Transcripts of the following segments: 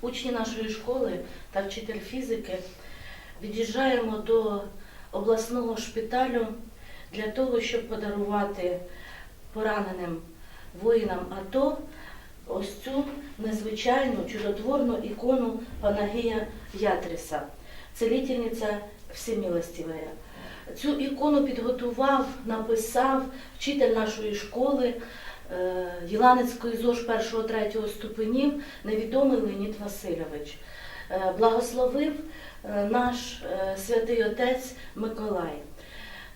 учні нашої школи та вчитель фізики від'їжджаємо до обласного шпиталю для того, щоб подарувати пораненим воїнам АТО ось цю незвичайну чудотворну ікону Панагія Ятріса, целительниця всемилостивая. Цю ікону підготував, написав вчитель нашої школи е, Єланецької ЗОЖ 1-3 ступенів, невідомий Леонід Васильович. Е, Благословив е, наш святий отець Миколай.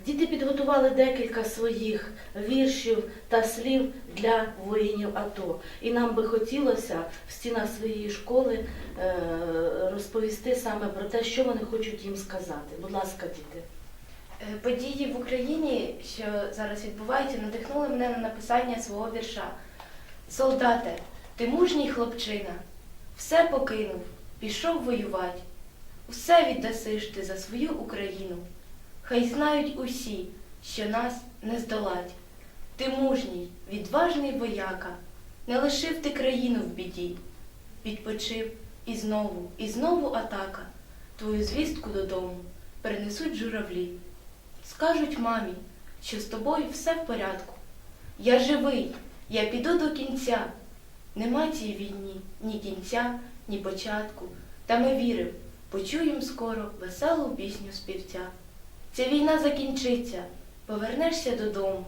Діти підготували декілька своїх віршів та слів для воїнів АТО. І нам би хотілося в стінах своєї школи розповісти саме про те, що вони хочуть їм сказати. Будь ласка, діти. Е, Події в Україні, що зараз відбуваються, надихнули мене на написання свого вірша. Солдате, ти мужній хлопчина, все покинув, пішов воювати. Усе віддасиш ти за свою Україну. Хай знають усі, що нас не здолать. Ти мужній, відважний вояка, не лишив ти країну в біді. Відпочив і знову, і знову атака. Твою звістку додому принесуть журавлі. Скажуть мамі, що з тобою все в порядку. Я живий, я піду до кінця. Нема цій війні ні кінця, ні початку. Та ми віримо, почуєм скоро веселу пісню співця. Ця війна закінчиться, повернешся додому.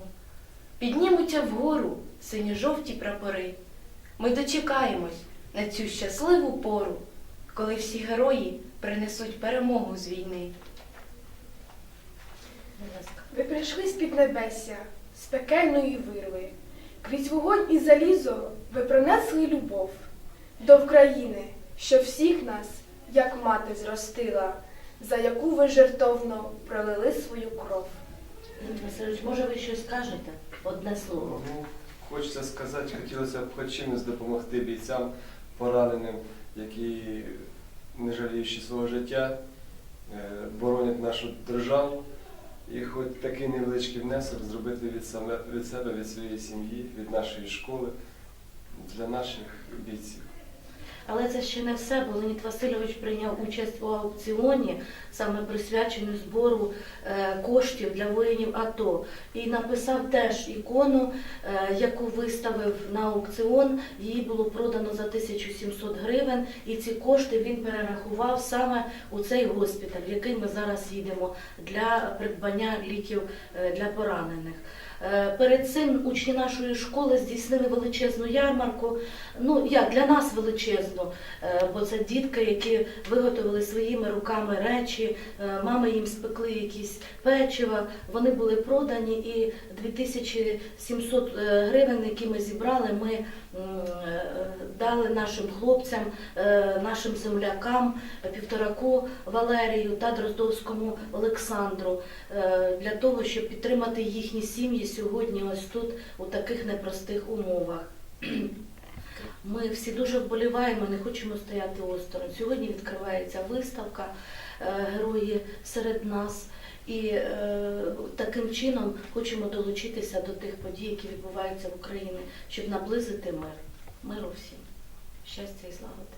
Піднімуться вгору синьо-жовті прапори. Ми дочекаємось на цю щасливу пору, коли всі герої принесуть перемогу з війни. Ви прийшли з піднебесся, з пекельної вирви. Крізь вогонь і залізо ви пронесли любов до України, що всіх нас, як мати, зростила, за яку ви жертовно пролили свою кров. Васильович, може ви щось скажете? Одне слово. Ну, хочеться сказати, хотілося б хоч чимось допомогти бійцям пораненим, які, не жаліючи свого життя, е, боронять нашу державу. І хоч такий невеличкий внесок зробити від, саме, від себе, від своєї сім'ї, від нашої школи для наших бійців. Але це ще не все, бо Леонід Васильович прийняв участь у аукціоні, саме присвячену збору е, коштів для воїнів АТО. І написав теж ікону, е, яку виставив на аукціон. Її було продано за 1700 гривень, і ці кошти він перерахував саме у цей госпіталь, в який ми зараз їдемо для придбання ліків е, для поранених. Е, Перед цим учні нашої школи здійснили величезну ярмарку. Ну як для нас величезну, е, бо це дітки, які виготовили своїми руками речі, е, мами їм спекли якісь печива. Вони були продані, і 2700 е, гривень, які ми зібрали, ми дали нашим хлопцям, нашим землякам, півтораку Валерію та Дроздовському Олександру для того, щоб підтримати їхні сім'ї сьогодні, ось тут у таких непростих умовах. Ми всі дуже вболіваємо, не хочемо стояти осторонь. Сьогодні відкривається виставка е, Герої серед нас. І е, таким чином хочемо долучитися до тих подій, які відбуваються в Україні, щоб наблизити мир. Миру всім. Щастя і злагоди.